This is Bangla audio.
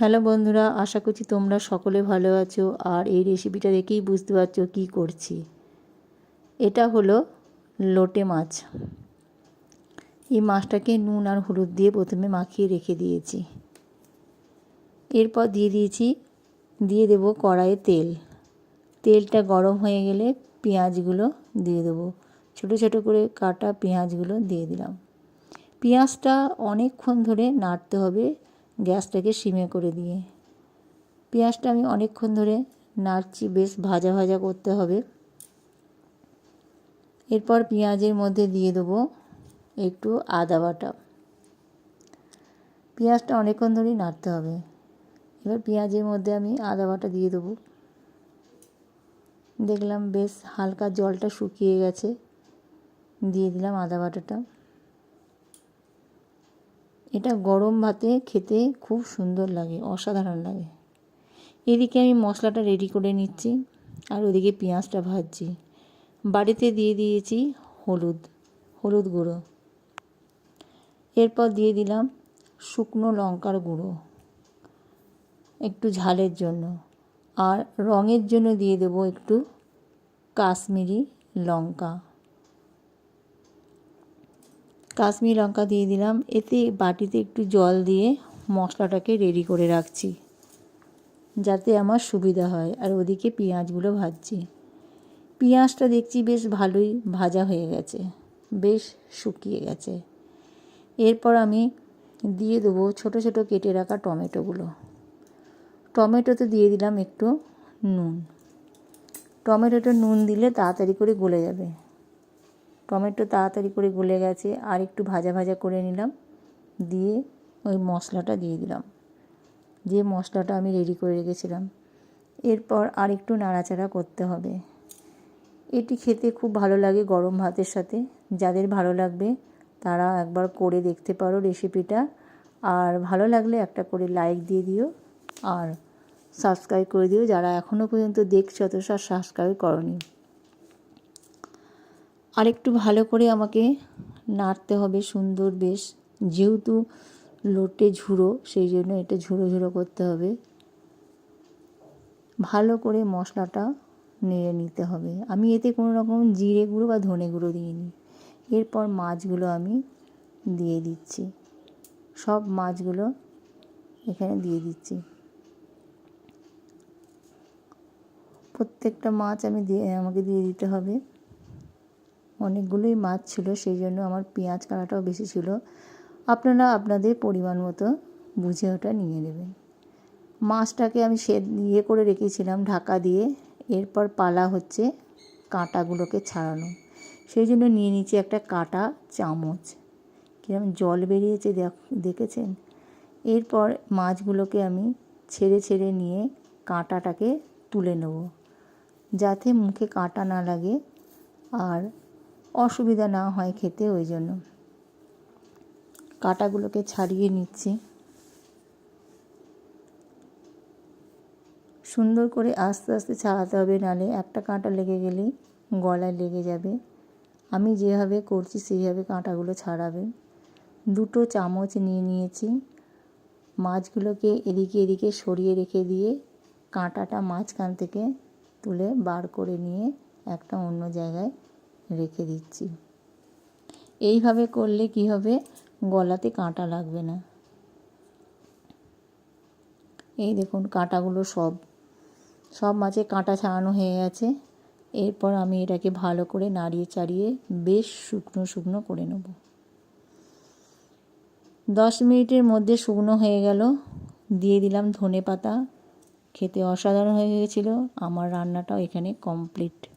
হ্যালো বন্ধুরা, আশা করছি তোমরা সকলে ভালো আছো আর এই রেসিপিটা দেখেই বুঝতে পারছ কী করছি। এটা হলো লোটে মাছ। এই মাছটাকে নুন আর হলুদ দিয়ে প্রথমে মাখিয়ে রেখে দিয়েছি। এরপর দিয়ে দিয়েছি, দিয়ে দেবো কড়াইয়ে তেল। তেলটা গরম হয়ে গেলে পেঁয়াজগুলো দিয়ে দেবো। ছোটো ছোটো করে কাটা পেঁয়াজগুলো দিয়ে দিলাম। পেঁয়াজটা অনেকক্ষণ ধরে নাড়তে হবে। গ্যাসটাকে সিমে করে দিয়ে। পেঁয়াজটা আমি অনেকক্ষণ ধরে নাড়ছি, বেশ ভাজা ভাজা করতে হবে। এরপর পেঁয়াজের মধ্যে দিয়ে দেবো একটু আদা বাটা। পেঁয়াজটা অনেকক্ষণ ধরেই নাড়তে হবে। এবার পেঁয়াজের মধ্যে আমি আদা বাটা দিয়ে দেবো। দেখলাম বেশ হালকা জলটা শুকিয়ে গেছে। দিয়ে দিলাম আদা বাটাটা। এটা গরম ভাতে খেতে খুব সুন্দর লাগে, অসাধারণ লাগে। এদিকে আমি মশলাটা রেডি করে নিচ্ছি, আর ওদিকে পেঁয়াজটা ভাজছি। বাড়িতে দিয়ে দিয়েছি হলুদ হলুদ গুঁড়ো। এরপর দিয়ে দিলাম শুকনো লঙ্কার গুঁড়ো। একটু ঝালের জন্য। আর রঙের জন্য দিয়ে দেব একটু কাশ্মীরি লঙ্কা। কাশ্মীর লঙ্কা দিয়ে দিলাম। এতে বাটিতে একটু জল দিয়ে মশলাটাকে রেডি করে রাখছি, যাতে আমার সুবিধা হয়। আর ওদিকে পেঁয়াজগুলো ভাজছি। পেঁয়াজটা দেখছি বেশ ভালোই ভাজা হয়ে গেছে, বেশ শুকিয়ে গেছে। এরপর আমি দিয়ে দেবো ছোটো ছোটো কেটে রাখা টমেটোগুলো। টমেটোতে দিয়ে দিলাম একটু নুন। টমেটোটা নুন দিলে তাড়াতাড়ি করে গলে যাবে। টমেটো তাড়াতাড়ি করে গলে গেছে, আর একটু ভাজা ভাজা করে নিলাম। দিয়ে ওই মশলাটা দিয়ে দিলাম। যে মশলাটা আমি রেডি করে রেখেছিলাম। এরপর আর একটু নাড়াচাড়া করতে হবে। এটি খেতে খুব ভালো লাগে গরম ভাতের সাথে। যাদের ভালো লাগবে, তারা একবার করে দেখতে পারো রেসিপিটা আর ভালো লাগলে একটা করে লাইক দিয়ে দিও। আর সাবস্ক্রাইব করে দিও। যারা এখনও পর্যন্ত দেখছ তো সাবস্ক্রাইব করনি। আর একটু ভালো করে আমাকে নাড়তে হবে সুন্দর বেশ। যেহেতু লোটে ঝুড়ো, সেই জন্য এটা ঝুড়ো ঝুড়ো করতে হবে। ভালো করে মশলাটা নেড়ে নিতে হবে। আমি এতে কোনো রকম জিরে গুঁড়ো বা ধনে গুঁড়ো দিইনি। এরপর মাছগুলো আমি দিয়ে দিচ্ছি। সব মাছগুলো এখানে দিয়ে দিচ্ছি। প্রত্যেকটা মাছ আমি দিয়ে, আমাকে দিয়ে দিতে হবে। অনেকগুলোই মাছ ছিল, সেই জন্য আমার পেঁয়াজ কাটাটাও বেশি ছিল। আপনারা আপনাদের পরিমাণ মতো বুঝে ওটা নিয়ে নেবেন। মাছটাকে আমি সে ইয়ে করে রেখেছিলাম ঢাকা দিয়ে। এরপর পালা হচ্ছে কাঁটাগুলোকে ছাড়ানো। সেই জন্য নিয়ে নিচ্ছি একটা কাটা চামচ। কিরম জল বেরিয়েছে দেখেছেন? এরপর মাছগুলোকে আমি ছেড়ে ছেড়ে নিয়ে কাঁটাটাকে তুলে নেব। যাতে মুখে কাঁটা না লাগে। আর অসুবিধা না হয় খেতে, ওই জন্য। কাঁটাগুলোকে ছাড়িয়ে নিচ্ছি। সুন্দর করে আস্তে আস্তে ছাড়াতে হবে, নালে একটা কাঁটা লেগে গেলেই গলায় লেগে যাবে। আমি যেভাবে করছি, সেইভাবে কাঁটাগুলো ছাড়াবে। দুটো চামচ নিয়ে নিয়েছি। মাছগুলোকে এদিকে এদিকে সরিয়ে রেখে দিয়ে কাঁটাটা মাঝখান থেকে তুলে বার করে নিয়ে একটা অন্য জায়গায় রেখে দিচ্ছি। এইভাবে করলে কি হবে? গলাতে কাঁটা লাগবে না। এই দেখুন কাঁটাগুলো সব সব মাছে কাঁটা ছাড়ানো হয়ে গেছে। এরপর আমি এটাকে ভালো করে নাড়িয়ে চাড়িয়ে বেশ শুকনো শুকনো করে নেব। দশ মিনিটের মধ্যে শুকনো হয়ে গেল। দিয়ে দিলাম ধনে পাতা খেতে অসাধারণ হয়ে গেছিল। আমার রান্নাটাও এখানে কমপ্লিট।